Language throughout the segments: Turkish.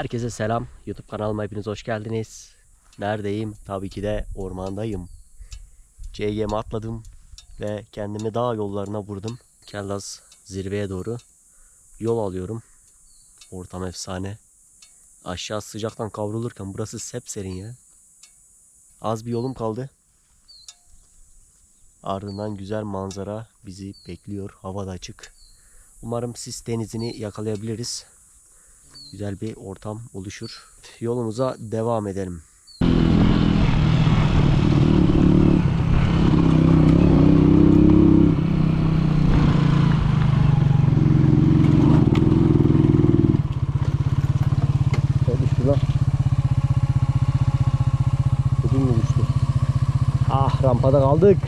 Herkese selam. YouTube kanalıma hepiniz hoş geldiniz. Neredeyim? Tabii ki de ormandayım. CG'mi atladım ve kendimi dağ yollarına vurdum. Kellaz zirveye doğru yol alıyorum. Ortam efsane. Aşağı sıcaktan kavrulurken burası sepserin ya. Az bir yolum kaldı. Ardından güzel manzara bizi bekliyor. Hava da açık. Umarım sis denizini yakalayabiliriz güzel bir ortam oluşur. Yolumuza devam edelim. Ah rampada kaldık.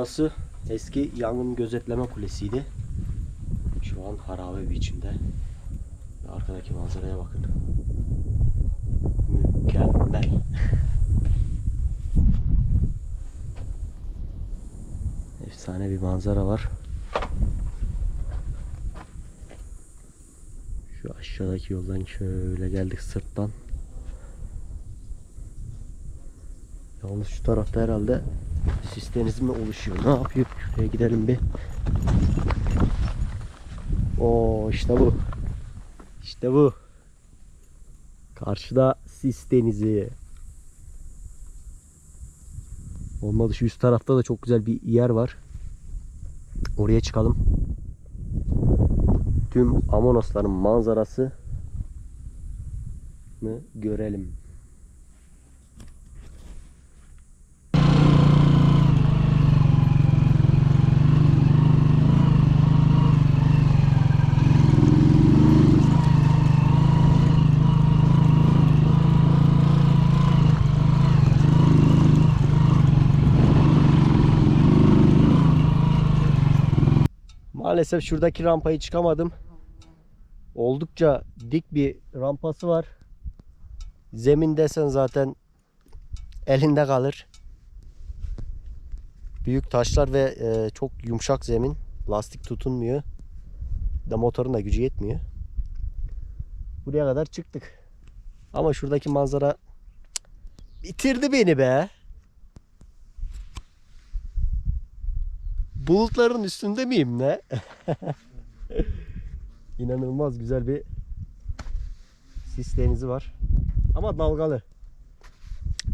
Burası eski yangın gözetleme kulesiydi. Şu an harabe. Ve Arkadaki manzaraya bakın. Mükemmel. Efsane bir manzara var. Şu aşağıdaki yoldan şöyle geldik sırttan. Yalnız şu tarafta herhalde sis denizi mi oluşuyor? Ne yapıyor? Şuraya gidelim bir. Oo işte bu. İşte bu. Karşıda sis denizi. Olmadı şu üst tarafta da çok güzel bir yer var. Oraya çıkalım. Tüm Amonosların manzarası görelim. Maalesef şuradaki rampayı çıkamadım. Oldukça dik bir rampası var. Zemin desen zaten elinde kalır. Büyük taşlar ve e, çok yumuşak zemin. Lastik tutunmuyor. De motorun da gücü yetmiyor. Buraya kadar çıktık. Ama şuradaki manzara bitirdi beni be. Bulutların üstünde miyim ne? İnanılmaz güzel bir sis denizi var. Ama dalgalı.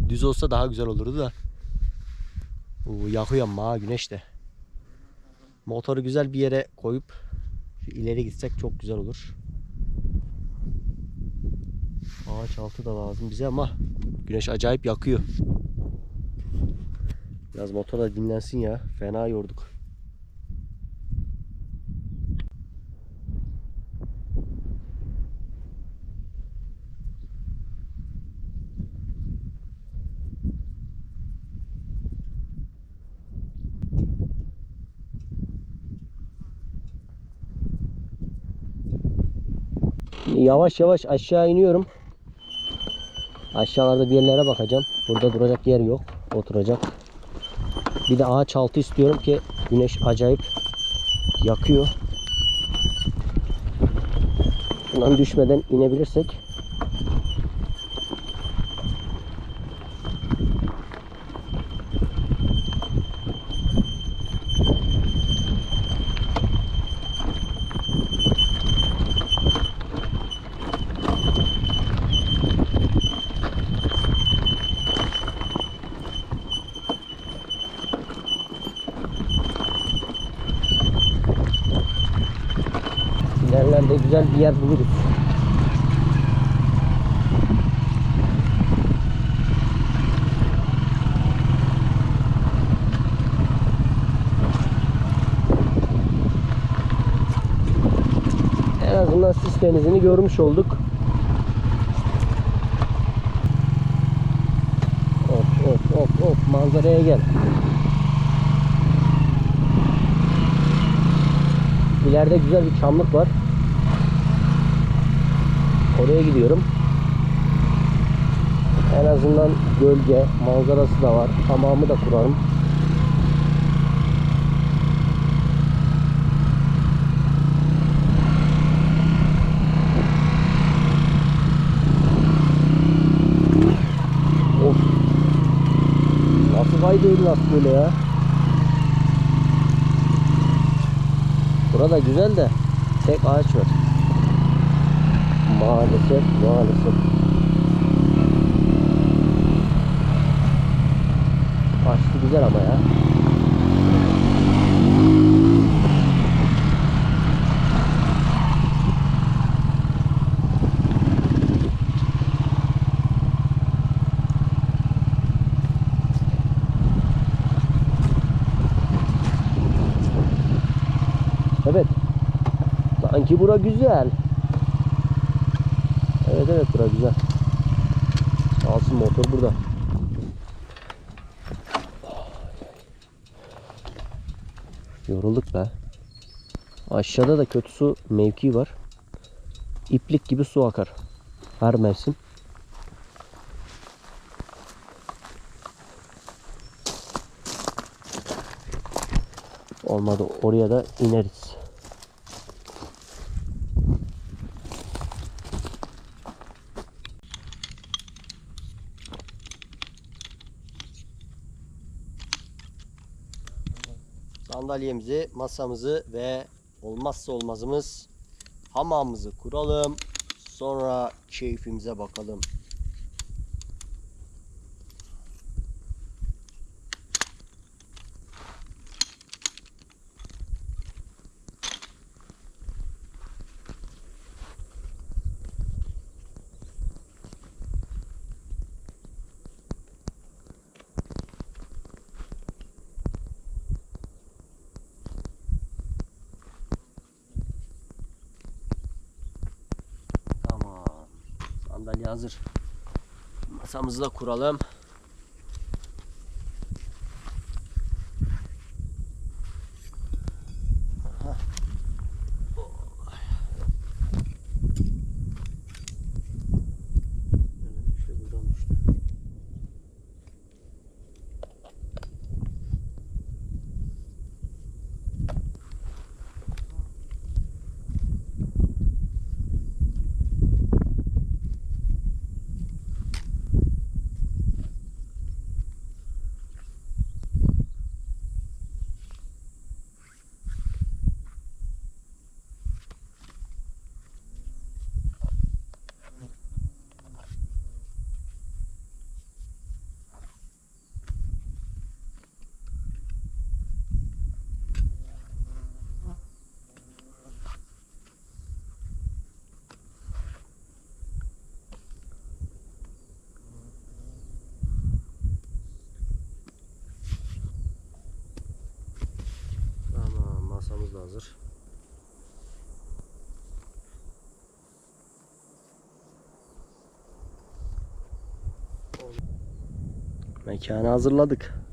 Düz olsa daha güzel olurdu da. Oo, yakıyor ama güneş de. Motoru güzel bir yere koyup şu ileri gitsek çok güzel olur. Ağaç altı da lazım bize ama güneş acayip yakıyor. Biraz motor da dinlensin ya. Fena yorduk. Yavaş yavaş aşağı iniyorum. Aşağılarda bir yerlere bakacağım. Burada duracak yer yok. Oturacak. Bir de ağaç altı istiyorum ki güneş acayip yakıyor. Bundan düşmeden inebilirsek. Güzel bir yer buluruz. En azından sis denizini görmüş olduk. Of of of of manzaraya gel. İleride güzel bir çamlık var. Oraya gidiyorum. En azından gölge, manzarası da var. Tamamı da kurarım. Of. Nasıl kaydı nasıl böyle ya? Burada güzel de tek ağaç var. Maalesef, maalesef. Açtı güzel ama ya. Evet. Sanki bura güzel. Evet bura güzel. Alsın motor burada. Yorulduk be. Aşağıda da kötü su mevki var. İplik gibi su akar. Her mevsim. Olmadı oraya da ineriz. Sandalyemizi, masamızı ve olmazsa olmazımız hamamımızı kuralım. Sonra keyfimize bakalım. Sandalye hazır. Masamızı da kuralım. Hazır. Mekanı hazırladık.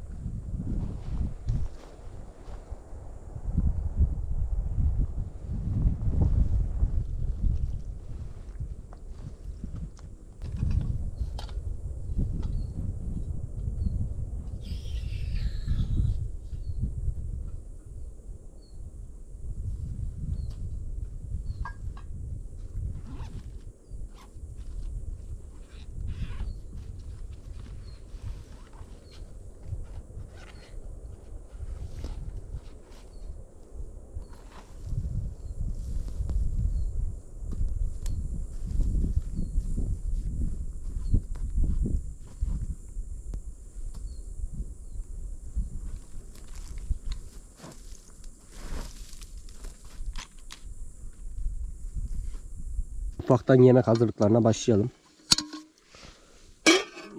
Ufaktan yemek hazırlıklarına başlayalım.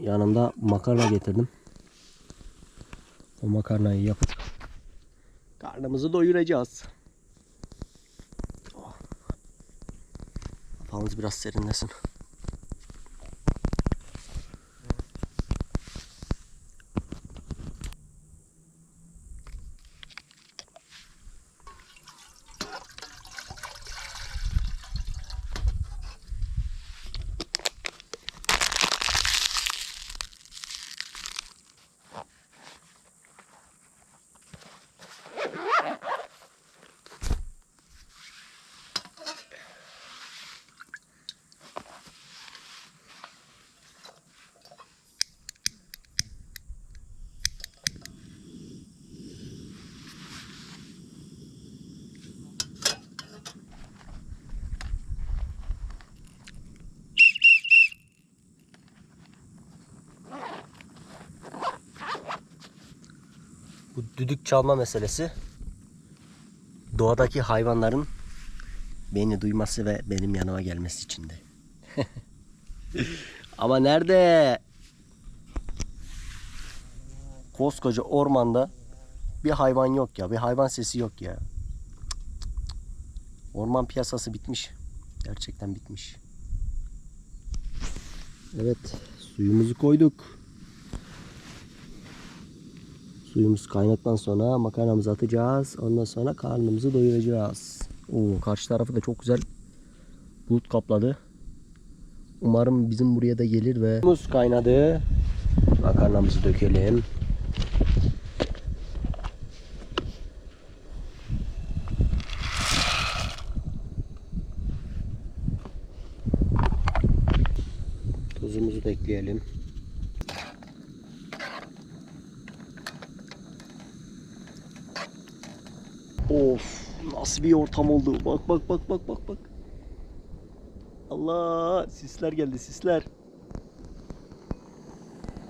Yanımda makarna getirdim. O makarnayı yapıp karnımızı doyuracağız. Oh. Kafamız biraz serinlesin. Düdük çalma meselesi doğadaki hayvanların beni duyması ve benim yanıma gelmesi içindi. Ama nerede? Koskoca ormanda bir hayvan yok ya. Bir hayvan sesi yok ya. Orman piyasası bitmiş. Gerçekten bitmiş. Evet, suyumuzu koyduk. Suyumuz kaynadıktan sonra makarnamızı atacağız. Ondan sonra karnımızı doyuracağız. Oo, karşı tarafı da çok güzel bulut kapladı. Umarım bizim buraya da gelir ve suyumuz kaynadı. Makarnamızı dökelim. Tuzumuzu da ekleyelim. Of nasıl bir ortam oldu. Bak bak bak bak bak bak. Allah sisler geldi sisler.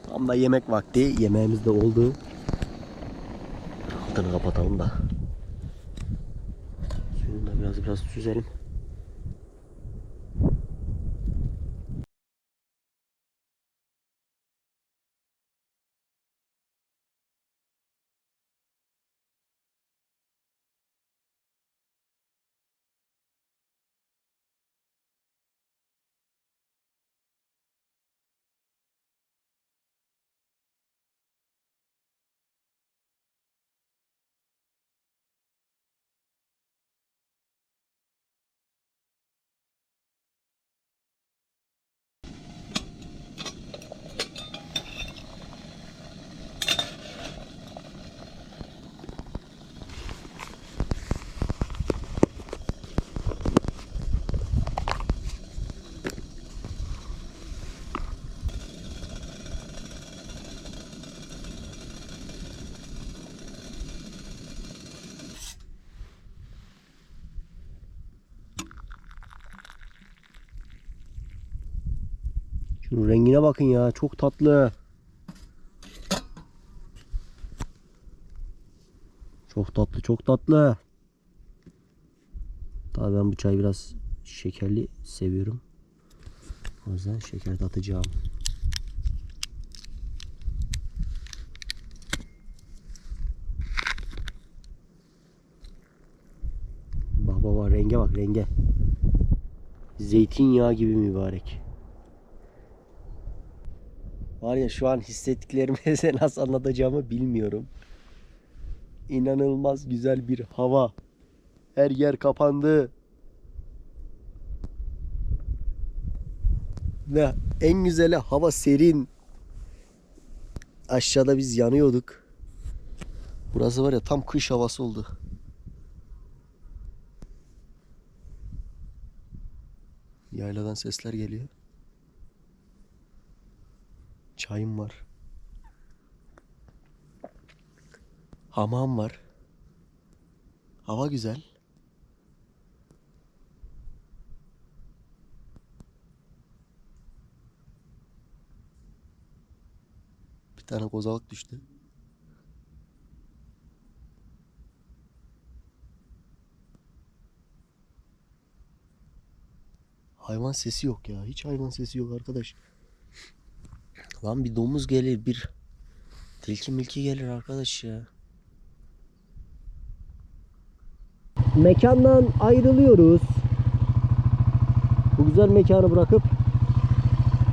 Tam da yemek vakti. Yemeğimiz de oldu. Altını kapatalım da. Suyunu da biraz biraz süzelim. Şunun rengine bakın ya. Çok tatlı. Çok tatlı, çok tatlı. Tabii ben bu çayı biraz şekerli seviyorum. O yüzden şeker de atacağım. renge. Zeytinyağı gibi mübarek. Var ya şu an hissettiklerimi size nasıl anlatacağımı bilmiyorum. İnanılmaz güzel bir hava. Her yer kapandı. Ve en güzeli hava serin. Aşağıda biz yanıyorduk. Burası var ya tam kış havası oldu. Yayladan sesler geliyor. Çayım var. Hamam var. Hava güzel. Bir tane kozalak düştü. Hayvan sesi yok ya. Hiç hayvan sesi yok arkadaş. Lan bir domuz gelir, bir tilki milki gelir arkadaş ya. Mekandan ayrılıyoruz. Bu güzel mekanı bırakıp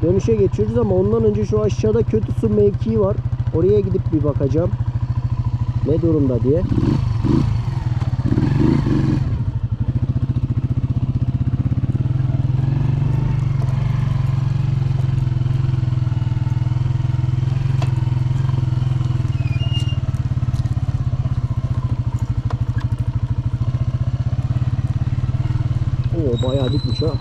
dönüşe geçiyoruz ama ondan önce şu aşağıda kötü su mevkii var. Oraya gidip bir bakacağım. Ne durumda diye. Oo bayağı dikmiş ha.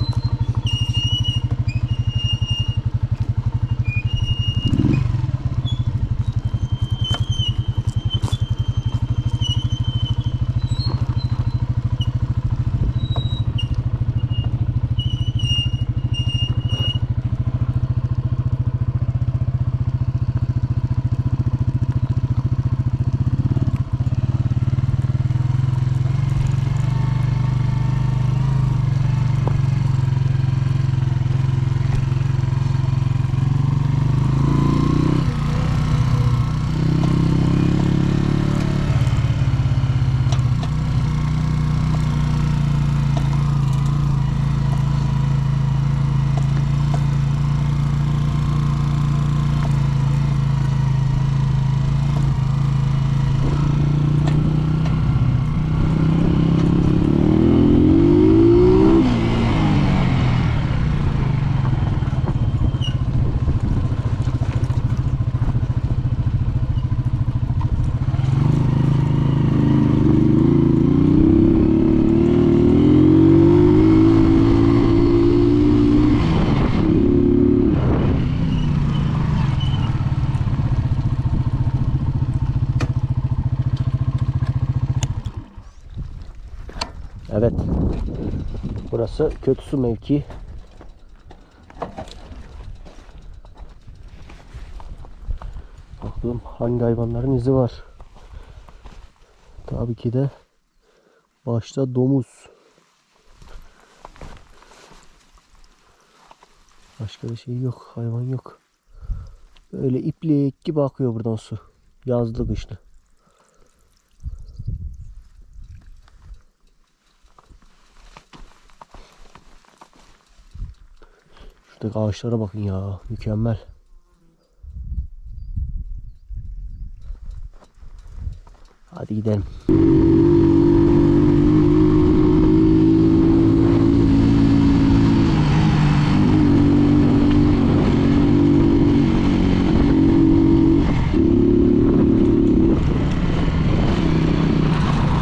Evet. Burası kötü su mevki. Bakalım hangi hayvanların izi var. Tabii ki de başta domuz. Başka bir şey yok. Hayvan yok. Böyle iplik gibi akıyor buradan su. Yazlı kışlı. Şuradaki ağaçlara bakın ya. Mükemmel. Hadi gidelim.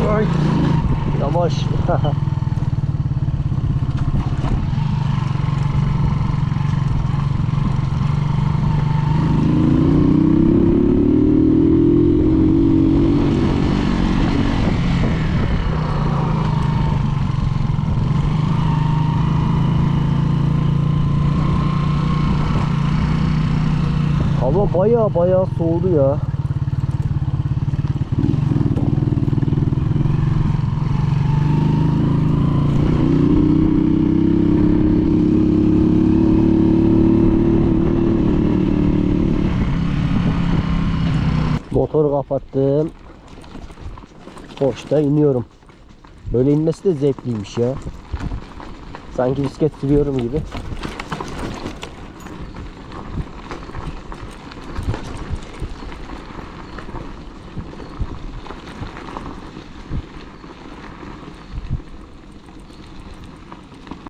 Ay, Yavaş. Hava baya baya soğudu ya. Motoru kapattım. Boşta iniyorum. Böyle inmesi de zevkliymiş ya. Sanki bisiklet sürüyorum gibi.